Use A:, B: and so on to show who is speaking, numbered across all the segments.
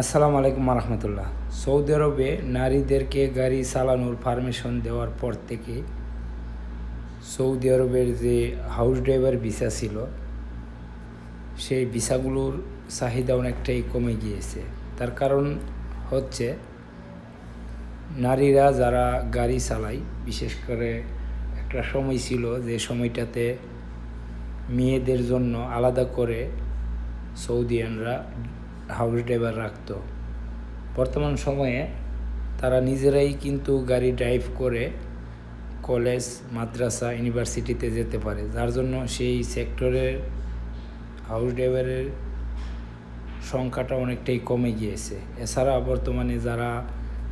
A: আসসালামু আলাইকুম রহমতুল্লাহ সৌদি আরবে নারীদেরকে গাড়ি চালানোর পারমিশন দেওয়ার পর থেকে সৌদি আরবের যে হাউস ড্রাইভার ভিসা ছিল, সেই ভিসাগুলোর চাহিদা অনেকটাই কমে গিয়েছে। তার কারণ হচ্ছে নারীরা যারা গাড়ি চালায়, বিশেষ করে একটা সময় ছিল যে সময়টাতে মেয়েদের জন্য আলাদা করে সৌদিয়ানরা হাউস ড্রাইভার রাখতো। বর্তমান সময়ে তারা নিজেরাই কিন্তু গাড়ি ড্রাইভ করে কলেজ মাদ্রাসা ইউনিভার্সিটিতে যেতে পারে। যার জন্য সেই সেক্টরের হাউস ড্রাইভারের সংখ্যাটা অনেকটাই কমে গিয়েছে। এছাড়া বর্তমানে যারা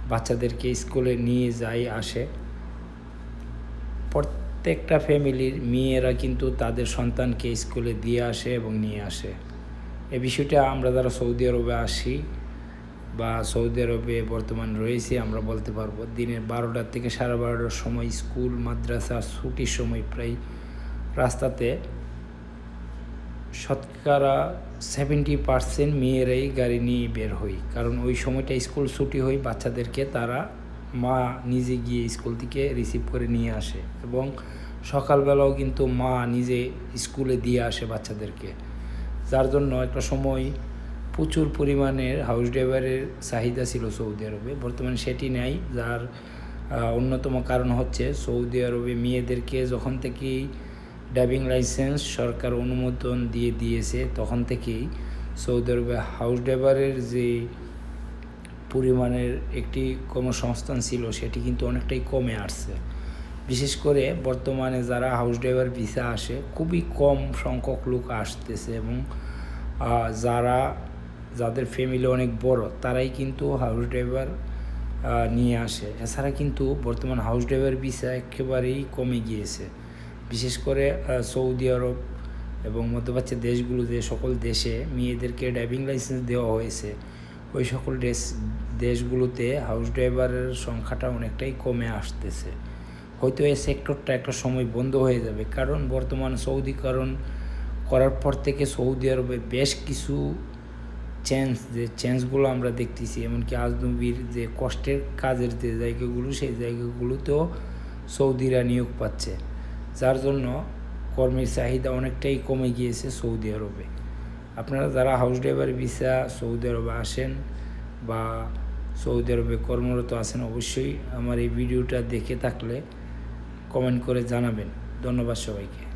A: বাচ্চাদেরকে স্কুলে নিয়ে যায়, আসে, প্রত্যেকটা ফ্যামিলির মেয়েরা কিন্তু তাদের সন্তানকে স্কুলে দিয়ে আসে এবং নিয়ে আসে। এই বিষয়টা আমরা যারা সৌদি আরবে আসি বা সৌদি আরবে বর্তমান রয়েছি, আমরা বলতে পারব দিনের বারোটার থেকে সাড়ে বারোটার সময় স্কুল, মাদ্রাসা ছুটির সময় প্রায় রাস্তাতে শতকরা সেভেন্টি পার্সেন্ট মেয়েরাই গাড়ি নিয়ে বের হই। কারণ ওই সময়টা স্কুল ছুটি হয়, বাচ্চাদেরকে তারা মা নিজে গিয়ে স্কুল থেকে রিসিভ করে নিয়ে আসে এবং সকালবেলাও কিন্তু মা নিজে স্কুলে দিয়ে আসে বাচ্চাদেরকে। যার জন্য একটা সময় প্রচুর পরিমাণের হাউস ড্রাইভারের চাহিদা ছিল সৌদি আরবে। বর্তমানে সেটি নেই, যার অন্যতম কারণ হচ্ছে সৌদি আরবে মেয়েদেরকে যখন থেকেই ড্রাইভিং লাইসেন্স সরকার অনুমোদন দিয়ে দিয়েছে, তখন থেকেই সৌদি আরবে হাউস ড্রাইভারের যে পরিমাণের একটি কর্মসংস্থান ছিল, সেটি কিন্তু অনেকটাই কমে আসছে। বিশেষ করে বর্তমানে যারা হাউস ড্রাইভার ভিসা আসে, খুবই কম সংখ্যক লোক আসতেছে এবং যারা, যাদের ফ্যামিলি অনেক বড়, তারাই কিন্তু হাউস ড্রাইভার নিয়ে আসে। এছাড়া কিন্তু বর্তমান হাউস ড্রাইভার ভিসা একেবারেই কমে গিয়েছে। বিশেষ করে সৌদি আরব এবং মধ্যপ্রাচ্যের দেশগুলো যে সকল দেশে মেয়েদেরকে ড্রাইভিং লাইসেন্স দেওয়া হয়েছে, ওই সকল দেশ, দেশগুলোতে হাউস ড্রাইভারের সংখ্যাটা অনেকটাই কমে আসতেছে। হয়তো এই সেক্টরটা একটা সময় বন্ধ হয়ে যাবে। কারণ বর্তমান সৌদিকরণ করার পর থেকে সৌদি আরবে বেশ কিছু চেঞ্জ যে চেঞ্জগুলো আমরা দেখতেছি। এমনকি আজনবীর যে কষ্টের কাজের যে জায়গাগুলো, সেই জায়গাগুলোতেও সৌদিরা নিয়োগ পাচ্ছে। যার জন্য কর্মের চাহিদা অনেকটাই কমে গিয়েছে সৌদি আরবে। আপনারা যারা হাউস ড্রাইভার ভিসা সৌদি আরবে আসেন বা সৌদি আরবে কর্মরত আছেন, অবশ্যই আমার এই ভিডিওটা দেখে থাকলে কমেন্ট করে জানাবেন। ধন্যবাদ সবাইকে।